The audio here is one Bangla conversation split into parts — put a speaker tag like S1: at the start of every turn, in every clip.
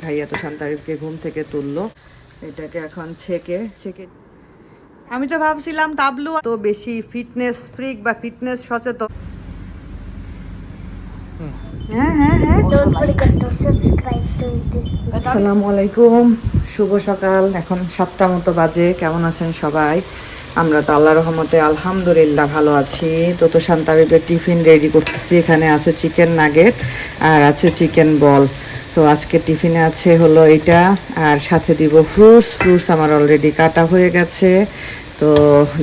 S1: ভাইয়া তো শান্তারিফকে ঘুম থেকে তুললো। এটাকে এখন ছেকে ছেকে। আমি তো ভাবছিলাম তাবলু তো বেশি ফিটনেস ফ্রিক বা ফিটনেস সচেতন। হ্যাঁ হ্যাঁ হ্যাঁ. আসসালামু আলাইকুম শুভ সকাল। এখন সাতটা মতো বাজে কেমন আছেন সবাই? আমরা তো আল্লাহ রহমতে আলহামদুলিল্লাহ ভালো আছি। তো তো শান্তাবিবের টিফিন রেডি করতেছি এখানে আছে চিকেন নাগেট আর আছে চিকেন বল তো আজকে টিফিনে আছে হলো এটা, আর সাথে দিব ফ্রুটস। ফ্রুটস আমার অলরেডি কাটা হয়ে গেছে। তো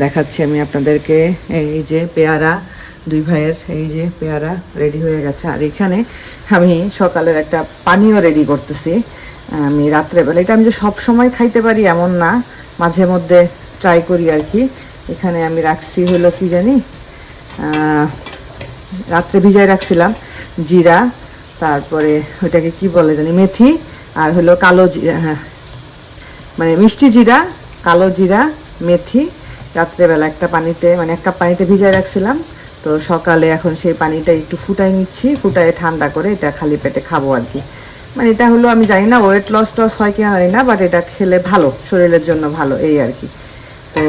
S1: দেখাচ্ছি আমি আপনাদেরকে। এই যে পেয়ারা, দুই ভাইয়ের এই যে পেয়ারা রেডি হয়ে গেছে। আর এখানে আমি সকালের একটা পানীয় রেডি করতেছি। আমি রাত্রেবেলা, এটা আমি যে সব সময় খাইতে পারি এমন না। মাঝে মধ্যে ট্রাই করি আর কি। এখানে আমি রাখছি হলো কি জানি? রাত্রে ভিজাই রাখছিলাম। জিরা তারপরে ওইটাকে কি বলে জানি, মেথি আর হলো কালো জিরা হ্যাঁ মানে মিষ্টি জিরা, কালো জিরা, মেথি। রাত্রেবেলা একটা পানিতে মানে এক কাপ পানিতে ভিজায় রাখছিলাম। তো সকালে এখন সেই পানিটা একটু ফুটাই নিচ্ছি, ফুটায় ঠান্ডা করে এটা খালি পেটে খাব আর কি। মানে এটা হলো আমি জানি না ওয়েট লস টস হয় কিনা জানি না বাট এটা খেলে ভালো, শরীরের জন্য ভালো, এই আর কি। তো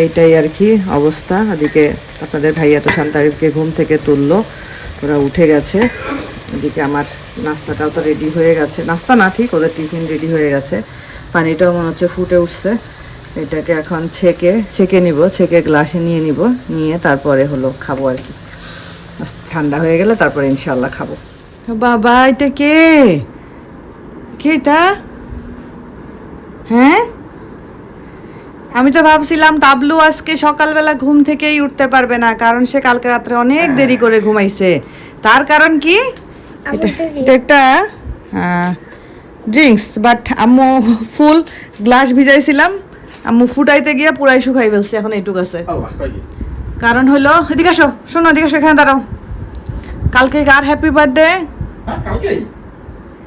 S1: এইটাই আর কি অবস্থা। ওদিকে আপনাদের ভাইয়া তো শান্তারিফকে ঘুম থেকে তুললো। ওরা উঠে গেছে। এদিকে আমার নাস্তাটাও তো রেডি হয়ে গেছে। নাস্তা না, ঠিক, ওদের টিফিন রেডি হয়ে গেছে। পানিটাও মনে হচ্ছে ফুটে উঠছে। এটাকে এখন ছেঁকে ছেঁকে নিব, ছেঁকে গ্লাসে নিয়ে নিব। নিয়ে তারপরে হলো খাব আর কি। ঠান্ডা হয়ে গেলে তারপরে ইনশাল্লাহ খাব। বাবা, এটা কে? কে এটা? হ্যাঁ? আমি তো ভাবছিলাম তাবলু আজকে সকালবেলা ঘুম থেকেই উঠতে পারবে না কারণ সে কালকে রাত্রে অনেক দেরি করে ঘুমাইছে। তার কারণ কি? এটা এটা একটা ড্রিঙ্কস বাট আম্মু ফুল গ্লাস ভিজাইছিলাম। আম্মু ফুটাইতে গিয়ে পুরাই শুকাই ফেলছে এখন এইটুক আছে। কারণ হলো এদিকে আসো শোনো এদিকে আসো এখানে দাঁড়াও। কালকে কার হ্যাপি বার্থডে
S2: হ্যাঁ কালকেই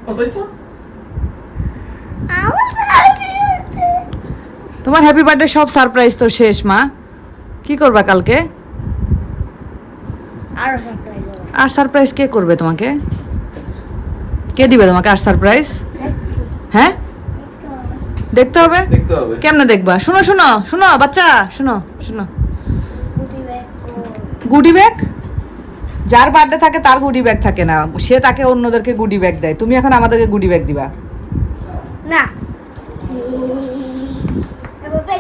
S2: ও তাই তো
S1: তোমার হ্যাপি বার্থডে সব সারপ্রাইজ তো শেষ মা। কি করবা কালকে?
S3: আরও সারপ্রাইজ
S1: আর সারপ্রাইজ কে করবে তোমাকে? কে দিবে তোমাকে আর সারপ্রাইজ হ্যাঁ? দেখতে হবে? কেমনে দেখবা? শোনো শোনো শোনো বাচ্চা শোনো শোনো।
S3: গুডি ব্যাগ
S1: যার বার্থডে থাকে তার গুডি ব্যাগ থাকে না। সে তাকে অন্যদেরকে গুডি ব্যাগ দেয়। তুমি এখন আমাদেরকে গুডি ব্যাগ দিবা।
S3: না।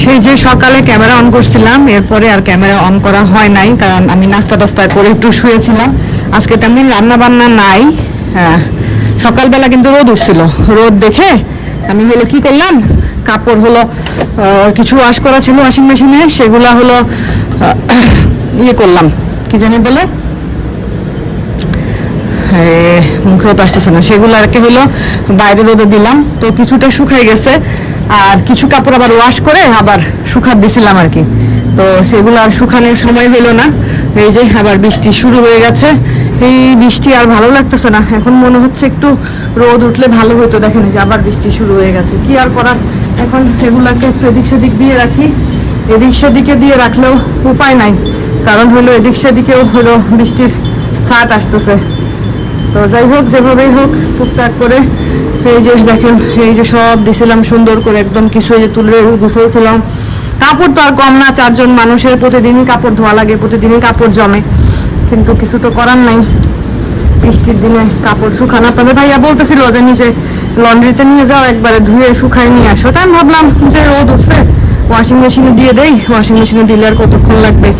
S1: সেই যে সকালে ক্যামেরা অন করছিলাম, এরপরে আর ক্যামেরা অন করা হয় নাই, কারণ আমি নাস্তা টাস্তা করে একটু শুয়েছিলাম। আজকে তেমনি রান্না বান্না নাই হ্যাঁ। সকালবেলা কিন্তু রোদ উঠছিল। রোদ দেখে আমি হলো কি করলাম, কাপড় হলো কিছু ওয়াশ করা ছিল ওয়াশিং মেশিনে সেগুলা হলো ইয়ে করলাম। কি জানি বলে? আরে, মুখেও তো আসতেছে না। সেগুলো আর কি হলো বাইরে রোদে দিলাম, তো কিছুটা শুকাই গেছে। আর কিছু কাপড় আবার ওয়াশ করে আবার শুকাত দিছিলাম আর কি। তো সেগুলো আর শুকানোর সময় হলো না। এই যে আবার বৃষ্টি শুরু হয়ে গেছে। এই বৃষ্টি আর ভালো লাগতেছে না। এখন মনে হচ্ছে একটু রোদ উঠলে ভালো হতো দেখেন যে আবার বৃষ্টি শুরু হয়ে গেছে। কি আর করার? এখন এগুলাকে একটু এদিক সেদিক দিয়ে রাখি। এদিক সেদিকে দিয়ে রাখলেও উপায় নাই। কারণ হলো এদিক সেদিকেও হলো বৃষ্টির ছাট আসতেছে। তো যাই হোক, যেভাবেই হোক, টুকটাক করে এই যে দেখেন, এই যে সব দিছিলাম সুন্দর করে একদম কিছু এই যে তুলে গুছিয়েছিলাম কাপড় তো আর কম না, চারজন মানুষের প্রতিদিনই কাপড় ধোয়া লাগে, প্রতিদিনই কাপড় জমে। কিন্তু কিছু তো করার নাই। বৃষ্টির দিনে কাপড় শুকানো। তবে ভাইয়া বলতেছিল যে নিচে লন্ড্রিতে নিয়ে যাও, একবারে ধুয়ে শুকাই নিয়ে আসো। তাই আমি ভাবলাম যে রোদ উঠছে ওয়াশিং মেশিনে দিয়ে দেই। ওয়াশিং মেশিনে দিলে আর কতক্ষণ লাগবে?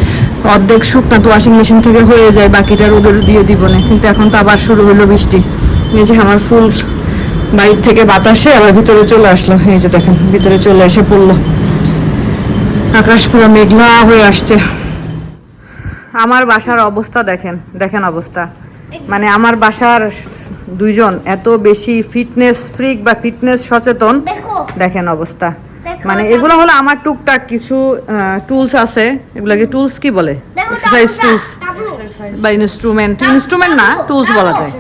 S1: অর্ধেক শুকনা তো ওয়াশিং মেশিন থেকে হয়ে যায় বাকিটা রোদের দিয়ে দিব না। কিন্তু এখন তো আবার শুরু হলো বৃষ্টি। এই যে আমার ফুল বাইর থেকে বাতাসে আবার ভিতরে চলে আসলো। এই যে দেখেন ভিতরে চলে এসে পড়ল। আকাশ পুরো মেঘলা হয়ে আসছে। আমার বাসার অবস্থা দেখেন দেখেন অবস্থা। মানে আমার বাসার দুইজন এত বেশি ফিটনেস ফ্রিক বা ফিটনেস সচেতন দেখেন অবস্থা। মানে এগুলো হলো আমার টুকটাক কিছু টুলস আছে। এগুলোকে টুলস কি বলে? এক্সারসাইজ টুলস বা ইনস্ট্রুমেন্ট ইনস্ট্রুমেন্ট না টুলস বলা যায়।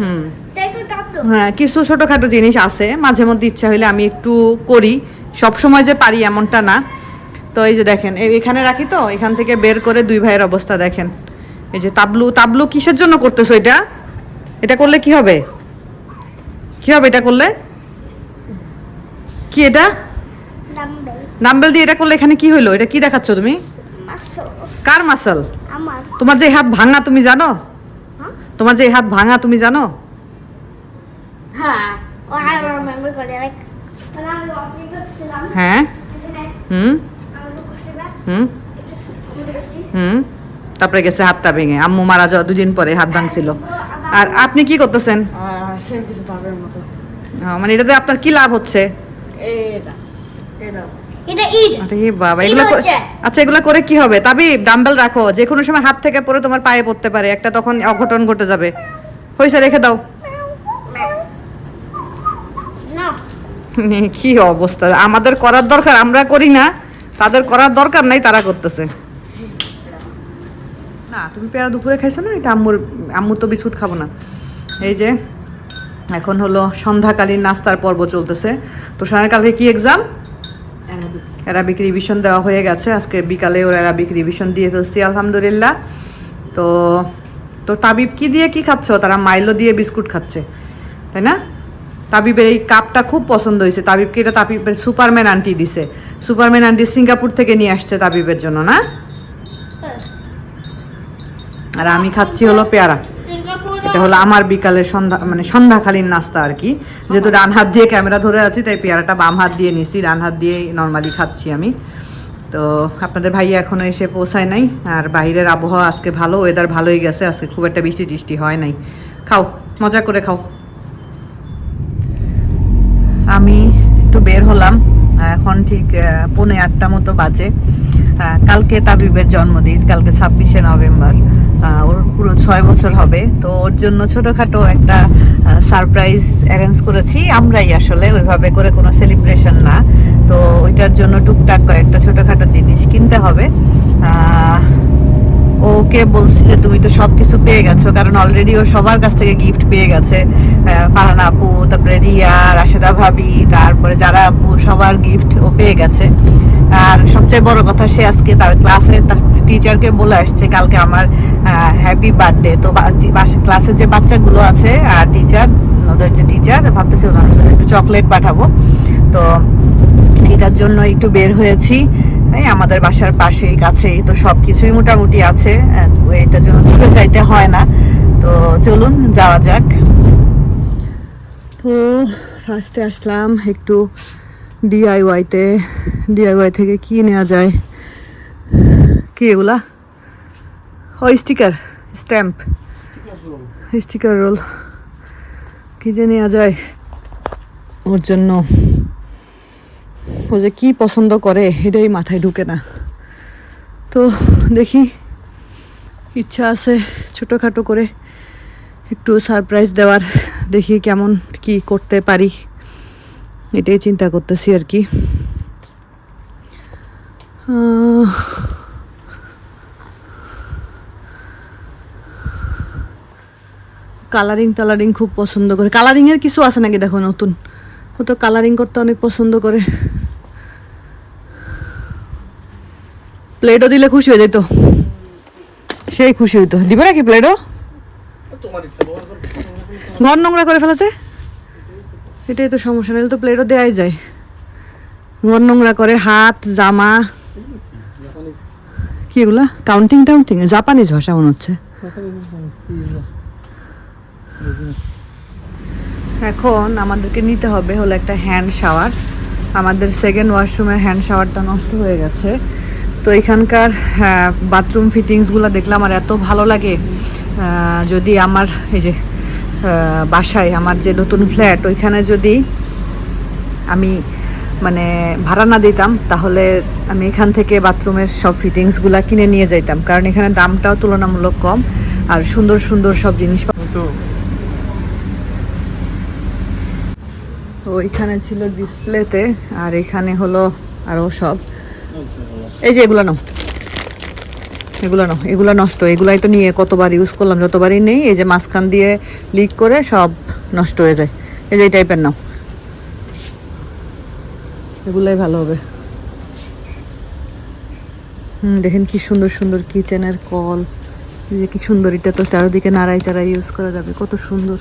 S1: হুম। হ্যাঁ কিছু ছোটোখাটো জিনিস আছে। মাঝে মধ্যে ইচ্ছা হইলে আমি একটু করি। সব সময় যে পারি এমনটা না। তো এই যে দেখেন এই এখানে রাখি তো এখান থেকে বের করে দুই ভাইয়ের অবস্থা দেখেন। এই যে তাবলু তাবলু কিসের জন্য করতেছো এটা? এটা করলে কি হবে? কি হবে এটা করলে? কি এটা?
S3: ডাম্বেল
S1: নাম্বেল দিয়ে এটা করলে এখানে কি হলো এটা কি দেখাচ্ছ তুমি? কার মাসল তোমার যে হাত ভাঙা তুমি জানো?
S3: হ্যাঁ?
S1: তোমার যে হাত ভাঙা তুমি জানো?
S3: হ্যাঁ। করছিলাম।
S1: হ্যাঁ।
S3: এখানে
S1: হুম? হুম? হুম? তারপরে গেছে হাতটা ভেঙে। আম্মু মারা যাওয়া দুদিন পরে হাত ভাঙছিল। আর আপনি কি করতেছেন? মানে এটাতে আপনার কি লাভ হচ্ছে?
S4: এটা। এটা
S3: এটা ঈদ।
S1: আরে বাবা এগুলো আচ্ছা এগুলো করে কি হবে? তাবি ডাম্বেল রাখো। যে কোনো সময় হাত থেকে পড়ে তোমার পায়ে পড়তে পারে একটা তখন অঘটন ঘটে যাবে। রেখে দাও।
S3: না।
S1: কি অবস্থা? আমাদের করার দরকার আমরা করি না। তাদের করার দরকার নাই তারা করতেছে। না তুমি পেয়ারা দুপুরে খাইছো না? এটা আম্মুর আম্মুর তো বিস্কুট খাব না। এই যে এখন হলো সন্ধ্যাকালীন নাস্তার পর্ব চলতেছে। তো সামনের কালকে কি এক্সাম অ্যারাবিক রিভিশন দেওয়া হয়ে গেছে। আজকে বিকালে ওর অ্যারাবিক রিভিশন দিয়ে ফেলছি আলহামদুলিল্লাহ। তো তো তাবিব কি দিয়ে কি খাচ্ছ? তারা মাইলো দিয়ে বিস্কুট খাচ্ছে তাই না? তাবিবের এই কাপটা খুব পছন্দ হয়েছে। তাবিবকে এটা তাবিবের সুপারম্যান আন্টি দিছে। সুপারম্যান আন্টি সিঙ্গাপুর থেকে নিয়ে আসছে তাবিবের জন্য না? আর আমি খাচ্ছি হলো পেয়ারা। এটা হলো আমার বিকালের সন্ধ্যা মানে সন্ধ্যাকালীন নাস্তা আর কি। যেহেতু ডান হাত দিয়ে ক্যামেরা ধরে আছি, তাই পেয়ারাটা বাম হাত দিয়ে নিছি, ডান হাত দিয়েই নর্মালি খাচ্ছি আমি। তো আপনাদের ভাইয়া এখনও এসে পৌঁছায় নাই, আর বাইরের আবহাওয়া আজকে ভালো ওয়েদার ভালোই গেছে, আজকে খুব একটা বৃষ্টি টিষ্টি হয় নাই। খাও, মজা করে খাও। আমি একটু বের হলাম, এখন ঠিক পৌনে আটটা মতো বাজে। কালকে তাবিবের জন্মদিন, কালকে ছাব্বিশে নভেম্বর। ওর পুরো ছয় বছর হবে। তো ওর জন্য ছোটোখাটো একটা সারপ্রাইজ অ্যারেঞ্জ করেছি। আমরাই আসলে ওইভাবে করে কোনো সেলিব্রেশন না। তো ওইটার জন্য টুকটাক কয়েকটা ছোটোখাটো জিনিস কিনতে হবে। ওকে বলছি যে তুমি তো সবকিছু পেয়ে গেছো, কারণ অলরেডি ও সবার কাছ থেকে গিফট পেয়ে গেছে। ফারহানা আপু, তারপরে রিয়া, রাশেদা ভাবি, তারপরে যারা আপু, সবার গিফট ও পেয়ে গেছে। আর সবচেয়ে বড় কথা, সে আজকে তার ক্লাসে তার টিচারকে বলে আসছে, কালকে আমার হ্যাপি বার্থডে তো ক্লাসের যে বাচ্চাগুলো আছে, আর টিচার ওদের যে টিচার ভাবতেছি ওনার জন্য একটু চকলেট পাঠাবো। তো এটার জন্য একটু বের হয়েছি। এই আমাদের বাসার পাশেই, কাছেই, তো সব কিছুই মোটামুটি আছে। এটার জন্য দূরে যাইতে হয় না। তো চলুন, যাওয়া যাক। তো ফার্স্টে আসলাম একটু ডিআইওয়াইতে ডিআইওয়াই থেকে কি নেওয়া যায়? কি এগুলা? ও স্টিকার স্ট্যাম্প স্টিকার রোল কি যে নেওয়া যায়? ওর জন্য ও যে কি পছন্দ করে, এটাই মাথায় ঢুকে না। তো দেখি, ইচ্ছা আছে ছোটোখাটো করে একটু সারপ্রাইজ দেওয়ার, দেখি কেমন কি করতে পারি। এটাই চিন্তা করতেছি আর কি। কালারিং টালারিং খুব পছন্দ করে। কালারিংয়ের কিছু আছে নাকি দেখো নতুন? ও তো কালারিং করতে অনেক পছন্দ করে। প্লেটও দিলে খুশি হয়ে যেত সেই খুশি হইতো। দিবে নাকি প্লেটও ঘর নোংরা করে ফেলেছে? এটাই তো সমস্যা, নাহলে তো প্লেটও দেওয়াই যায়। ঘর নোংরা করে, হাত, জামা। কি এগুলা? কাউন্টিং টাউন্টিং জাপানিজ ভাষা মনে হচ্ছে। এখন আমাদেরকে নিতে হবে হলো একটা হ্যান্ড শাওয়ার আমাদের সেকেন্ড ওয়াশরুমের হ্যান্ড শাওয়ারটা নষ্ট হয়ে গেছে। তো এখানকার বাথরুম ফিটিংসগুলো দেখলাম আমার এত ভালো লাগে। যদি আমার এই যে বাসায় আমার যে নতুন ফ্ল্যাট ওইখানে যদি আমি মানে ভাড়া না দিতাম তাহলে আমি এখান থেকে বাথরুমের সব ফিটিংসগুলো কিনে নিয়ে যাইতাম। কারণ এখানে দামটাও তুলনামূলক কম আর সুন্দর সুন্দর সব জিনিস
S2: তো
S1: ওইখানে ছিল ডিসপ্লেতে আর এখানে হলো আরও সব। এই যে এগুলো নাও। এগুলো নাও, এগুলো নষ্ট। এগুলাই তো নিয়ে কতবার ইউজ করলাম, যতবারই নেই, এই যে মাঝখান দিয়ে লিক করে সব নষ্ট হয়ে যায়। এই যে এই টাইপের নাও। এগুলাই ভালো হবে। হুম, দেখেন কি সুন্দর সুন্দর কিচেনের কল। এই যে কি সুন্দর, এটা তো চারিদিকে নাড়াই চাড়াই ইউজ করা যাবে, কত সুন্দর।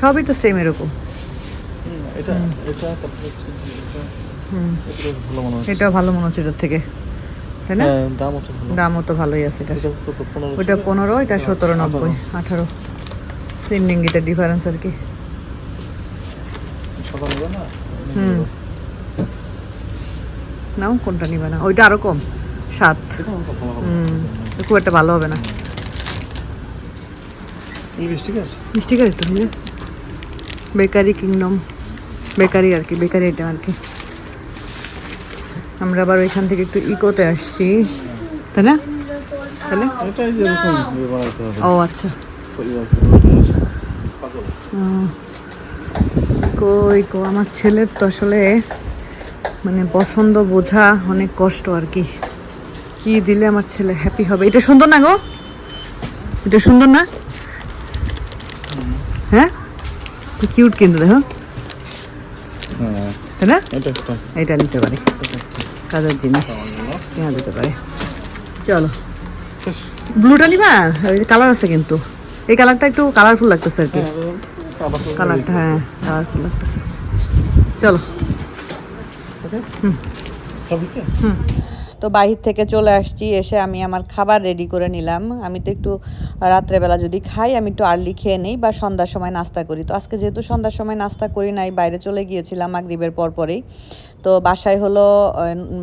S1: সবই তো সেম এরকম।
S2: এটা এটা
S1: এটাও ভালো মনে হচ্ছে এটার থেকে। তাই না?
S2: হ্যাঁ, দামও তো
S1: ভালোই আছে এটা ওইটা পনেরো এটা
S2: আচ্ছা,
S1: সতেরো নব্বই আঠারো। তিন রিঙ্গিটের ডিফারেন্স আর কি। হুম। নাও কোনটা নিবে না? ওইটা আরও কম। সাত। হুম খুব একটা ভালো হবে না। মিষ্টি কারি তো বেকারি কিংডম। বেকারি আর কি বেকারি আইটেম আর কি। আমরা আবার ওইখান থেকে একটু ইকোতে আসছি। তাই না? তাহলে? ও আচ্ছা। কই কো আমার ছেলের তো আসলে মানে পছন্দ বোঝা অনেক কষ্ট আর কি। কি দিলে আমার ছেলে হ্যাপি হবে? এটা সুন্দর না গো? এটা সুন্দর না? হ্যাঁ? কিউট কিন্তু দেখো।
S2: হ্যাঁ।
S1: তাই না?
S2: এটা
S1: নিতে পারি। কাজের জিনিস কেনা যেতে পারে। চলো। ব্লুটা নিবা? ওই কালার আছে কিন্তু। এই কালারটা একটু কালারফুল লাগতেছে আর কি।
S2: হ্যাঁ,
S1: কালারটা হ্যাঁ কালারফুল লাগতেছে। চলো।
S2: হয়েছে?
S1: তো বাহির থেকে চলে আসছি এসে আমি আমার খাবার রেডি করে নিলাম। আমি তো একটু রাত্রেবেলা যদি খাই আমি একটু আর্লি খেয়ে নেই বা সন্ধ্যার সময় নাস্তা করি। তো আজকে যেহেতু সন্ধ্যার সময় নাস্তা করি নাই বাইরে চলে গিয়েছিলাম মাগরিবের পর পরেই তো বাসায় হলো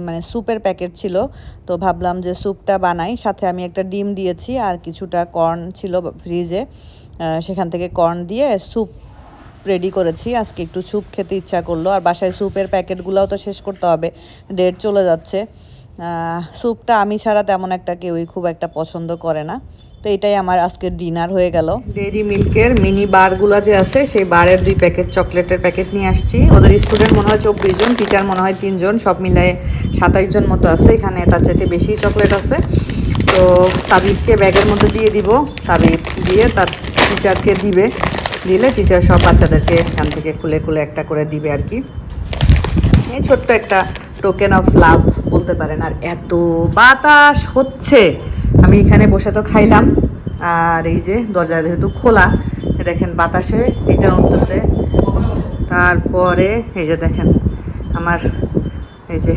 S1: মানে স্যুপের প্যাকেট ছিল, তো ভাবলাম যে স্যুপটা বানাই। সাথে আমি একটা ডিম দিয়েছি আর কিছুটা কর্ন ছিল ফ্রিজে। সেখান থেকে কর্ন দিয়ে স্যুপ রেডি করেছি। আজকে একটু স্যুপ খেতে ইচ্ছা করল। আর বাসায় স্যুপের প্যাকেটগুলোও তো শেষ করতে হবে। ডেট চলে যাচ্ছে। স্যুপটা আমি ছাড়া তেমন একটা কেউই খুব একটা পছন্দ করে না। তো এটাই আমার আজকের ডিনার হয়ে গেল। ডেরি মিল্কের মিনি বারগুলো যে আছে, সেই বারের দুই প্যাকেট চকলেটের প্যাকেট নিয়ে আসছি। ওদের স্টুডেন্ট মনে হয় চব্বিশ জন টিচার মনে হয় তিনজন সব মিলায়ে সাতাইশ জন মতো আছে। এখানে তার চাইতে বেশি চকলেট আছে। তো তাবিবকে ব্যাগের মধ্যে দিয়ে দিব। তাবিব দিয়ে তার টিচারকে দিবে। দিলে টিচার সব বাচ্চাদেরকে এখান থেকে খুলে খুলে একটা করে দিবে আর কি। ছোট্ট একটা টোকেন অফ লাভ বলতে পারেন, আর এত বাতাস হচ্ছে। আমি এখানে বসে তো খাইলাম, আর এই যে দরজা যেহেতু খোলা, দেখেন বাতাসে এটা উঠতেছে। তারপরে, এই যে দেখেন, আমার এই যে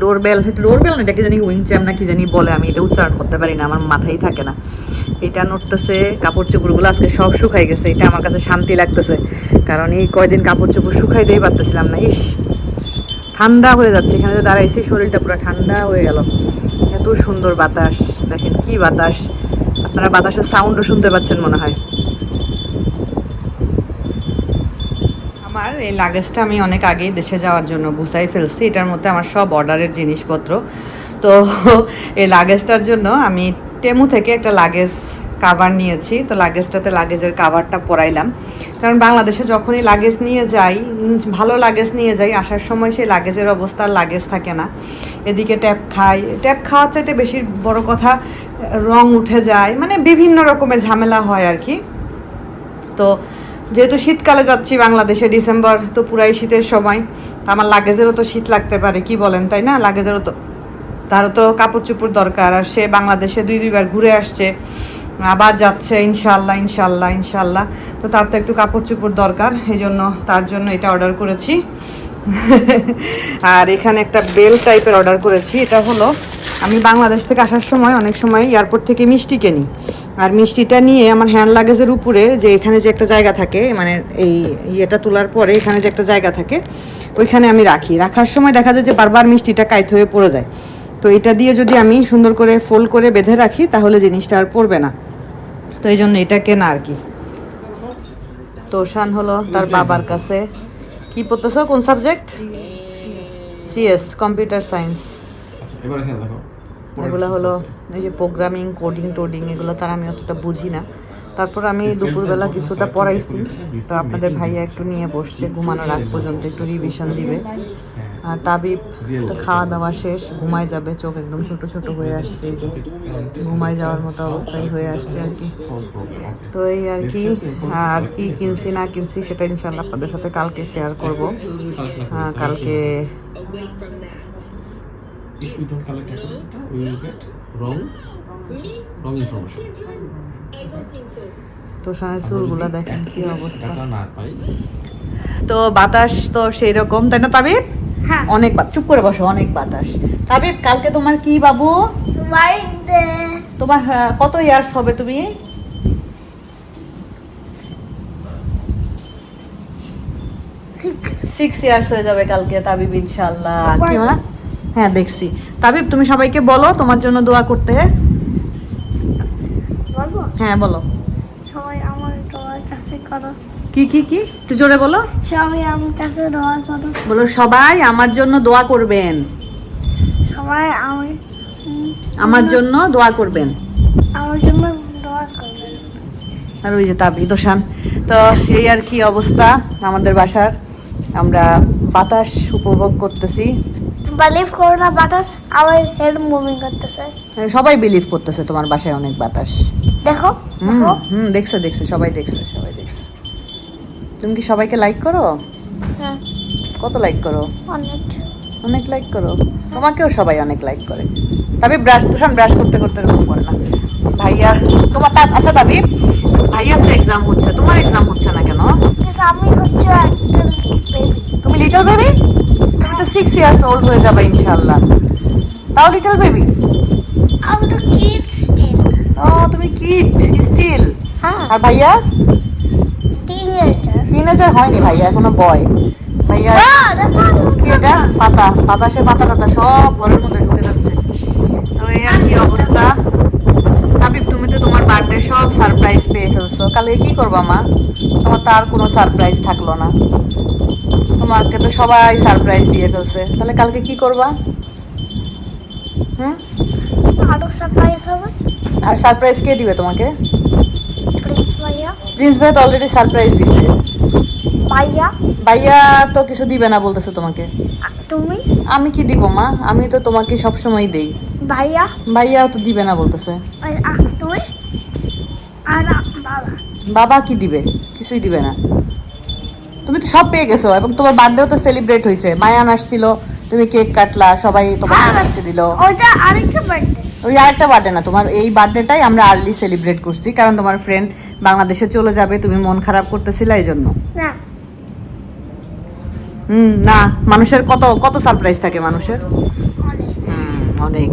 S1: ডোরবেল ডোরবেল না এটাকে জানি উইং চ্যাম না কি জানি বলে, আমি এটা উচ্চারণ করতে পারি না, আমার মাথায় থাকে না। এটা নড়তেছে, কাপড় চোপড়গুলো আজকে সব শুকাই গেছে, এটা আমার কাছে শান্তি লাগতেছে। কারণ এই কয়দিন কাপড় চোপড় শুকাইতেই পারতেছিলাম না, ইস। ঠান্ডা হয়ে যাচ্ছে। এখানে যে দাঁড়াইছি শরীরটা পুরো ঠান্ডা হয়ে গেল। এত সুন্দর বাতাস। দেখেন কি বাতাস। আপনারা বাতাসের সাউন্ডও শুনতে পাচ্ছেন মনে হয়। আমার এই লাগেজটা আমি অনেক আগেই দেশে যাওয়ার জন্য গুছাই ফেলছি। এটার মধ্যে আমার সব অর্ডারের জিনিসপত্র। তো এই লাগেজটার জন্য আমি টেমু থেকে একটা লাগেজ কাভার নিয়েছি, তো লাগেজটাতে লাগেজের কাভারটা পরাইলাম। কারণ বাংলাদেশে যখনই লাগেজ নিয়ে যাই ভালো লাগেজ নিয়ে যাই, আসার সময় সেই লাগেজের অবস্থা লাগেজ থাকে না। এদিকে ট্যাপ খাই ট্যাপ খাওয়ার চাইতে বেশি বড় কথা, রং উঠে যায় মানে বিভিন্ন রকমের ঝামেলা হয় আর কি। তো যেহেতু শীতকালে যাচ্ছি বাংলাদেশে, ডিসেম্বর তো পুরাই শীতের সময়, তো আমার লাগেজেরও তো শীত লাগতে পারে, কি বলেন, তাই না? লাগেজেরও তো, তারও তো কাপড় চোপড় দরকার, আর সে বাংলাদেশে দুই, দুইবার ঘুরে আসছে। আবার যাচ্ছে ইনশাল্লাহ ইনশাল্লাহ ইনশাল্লাহ তো তার তো একটু কাপড় চোপড় দরকার এই জন্য তার জন্য এটা অর্ডার করেছি। আর এখানে একটা বেল টাইপের অর্ডার করেছি, এটা হলো, আমি বাংলাদেশ থেকে আসার সময়, অনেক সময় এয়ারপোর্ট থেকে মিষ্টি কিনি। আর মিষ্টিটা নিয়ে আমার হ্যান্ড লাগেজের উপরে যে এখানে যে একটা জায়গা থাকে মানে এই ইয়েটা তোলার পরে এখানে যে একটা জায়গা থাকে, ওইখানে আমি রাখি। রাখার সময় দেখা যায় যে বারবার মিষ্টিটা কাইত হয়ে পড়ে যায়। তো এটা দিয়ে যদি আমি সুন্দর করে ফোল্ড করে বেঁধে রাখি তাহলে জিনিসটা আর পড়বে না। তো এই জন্য এটা কেনা আর কি। তোষান হলো তার বাবার কাছে। কি পড়তেছো? কোন সাবজেক্ট সিএস কম্পিউটার সায়েন্স এগুলো হলো এই যে প্রোগ্রামিং কোডিং টোডিং এগুলো তার আমি অতটা বুঝি না। তারপর আমি দুপুরবেলা কিছুটা পড়াইছি। তো আপনাদের ভাইয়া একটু নিয়ে বসছে ঘুমানোর আগ পর্যন্ত একটু রিভিশন দিবে। আর তাবিব তো খাওয়া দাওয়া শেষ ঘুমায় যাবে চোখ একদম ছোট ছোট হয়ে আসছে এই যে। ঘুমায় যাওয়ার মতো অবস্থায় হয়ে আসছে আর কি। তো এই আর কি আর কি কিনছি না কিনছি সেটা ইনশাল্লাহ আপনাদের সাথে কালকে শেয়ার করব। কালকে
S5: if we don't collect accurate data, we will get wrong, wrong information.
S1: চুলগুলা দেখেন কি অবস্থা। তো বাতাস তো সেই রকম তাই না তাবিব?
S3: হ্যাঁ।
S1: অনেক চুপ করে বসো অনেক বাতাস। তাবিব কালকে তোমার কি বাবু? তোমার কত ইয়ার্স হবে তুমি?
S3: সিক্স
S1: ইয়ার্স হয়ে যাবে কালকে তাবিব ইনশাল্লাহ হ্যাঁ দেখছি। তাবিব তুমি সবাইকে বলো তোমার জন্য দোয়া করতে। হ্যাঁ বলো।
S3: সবাই আমার তোমার কাছে করো।
S1: কি কি কি? একটু জোরে বলো।
S3: সবাই আমার কাছে দোয়া করো।
S1: বলো সবাই আমার জন্য দোয়া করবেন।
S3: সবাই আমি
S1: আমার জন্য দোয়া করবেন।
S3: আমার জন্য দোয়া করবে
S1: আর ওই যে তাবি দোষান তো এই আর কি অবস্থা আমাদের বাসার? আমরা বাতাস উপভোগ করতেছি।
S3: বিলিভ করো না বাতাস আমার হেড মুভিং করতেছে।
S1: সবাই বিলিভ করতেছে তোমার বাসায় অনেক বাতাস।
S3: দেখো
S1: হুম
S3: দেখো।
S1: হুম দেখছে দেখছে সবাই দেখছে সবাই দেখছে। তুমি কি সবাইকে লাইক করো?
S3: হ্যাঁ।
S1: কত লাইক করো?
S3: অনেক।
S1: অনেক লাইক করো? তোমাকেও সবাই অনেক লাইক করে। তবে ব্রাশ তুষান ব্রাশ করতে করতে এরকম করে না। ভাইয়া তোমার তা- আচ্ছা তাবি ভাইয়ার তো এক্সাম হচ্ছে তোমার এক্সাম হচ্ছে না কেন?
S3: আমি হচ্ছে
S1: তুমি লিটল বেবি তুমি তো সিক্স ইয়ার্স ওল্ড হয়ে যাবে ইনশাল্লাহ তাও লিটল বেবি
S3: আমি তো কিড স্টিল
S1: ও তুমি কিড স্টিল।
S3: হ্যাঁ।
S1: আর ভাইয়া?
S3: টিনেজার
S1: টিনেজার হয়নি ভাইয়া এখনও বয় ভাইয়া কি এটা? পাতা বাতাসে পাতা টাতা সব ঘরের মধ্যে ঢুকে যাচ্ছে। তো এই আর কি অবস্থা? হাবিব তুমি তো তোমার বার্থডে সব সারপ্রাইজ পেয়ে ফেলছো। কালকে কি করবা মা? তোমার তো আর কোনো সারপ্রাইজ থাকল না। তোমাকে তো সবাই সারপ্রাইজ দিয়ে ফেলছে। তাহলে কালকে কি করবা? হুম?
S3: আরও সারপ্রাইজ হবে?
S1: আর সারপ্রাইজ কে দিবে তোমাকে? প্রিন্স ভাই তো অলরেডি সারপ্রাইজ দিছে।
S3: ভাইয়া।
S1: ভাইয়া তো কিছু দিবে না বলতেছে তোমাকে।
S3: তুমি?
S1: আমি কি দিব মা? আমি তো তোমাকে সব সময় দেই।
S3: ভাইয়া।
S1: ভাইয়া তো দিবে না বলতেছে।
S3: আর বাবা।
S1: বাবা কি দিবে? কিছুই দিবে না। তুমি তো সব পেয়ে গেছো এবং তোমার বার্থডেও তো সেলিব্রেট হয়েছে মায়ান আসছিল তুমি কেক কাটলা সবাই তোমাকে গিফট দিল।
S3: ওইটা আরেকটা বার্থডে
S1: ওই আরেকটা বার্থডে না তোমার এই বার্থডেটাই আমরা আর্লি সেলিব্রেট করছি কারণ তোমার ফ্রেন্ড বাংলাদেশে চলে যাবে তুমি মন খারাপ করতেছিলে এই জন্য।
S3: না।
S1: হুম না মানুষের কত কত সারপ্রাইজ থাকে মানুষের?
S3: অনেক।
S1: অনেক।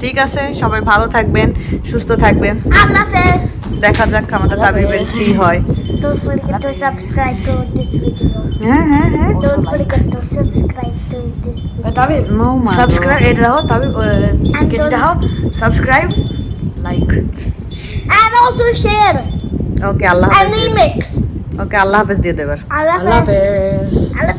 S1: ঠিক আছে? সবাই ভালো থাকবেন সুস্থ থাকবেন। দেখা যাক আমাদের হাবিবের কি হয়।
S3: তোর সাবস্ক্রাইব
S1: হ্যাঁ হ্যাঁ হ্যাঁ। তোর তবে
S4: সাবস্ক্রাইব এটা
S3: রাখো
S4: তবে
S3: যা
S4: হোক সাবস্ক্রাইব লাইক
S3: অ্যাম অলস শেয়ার
S1: ওকে আল্লাহ হাফেজ। দিয়ে দেবার
S4: আল্লাহ হাফেজ।
S3: আল্লাহ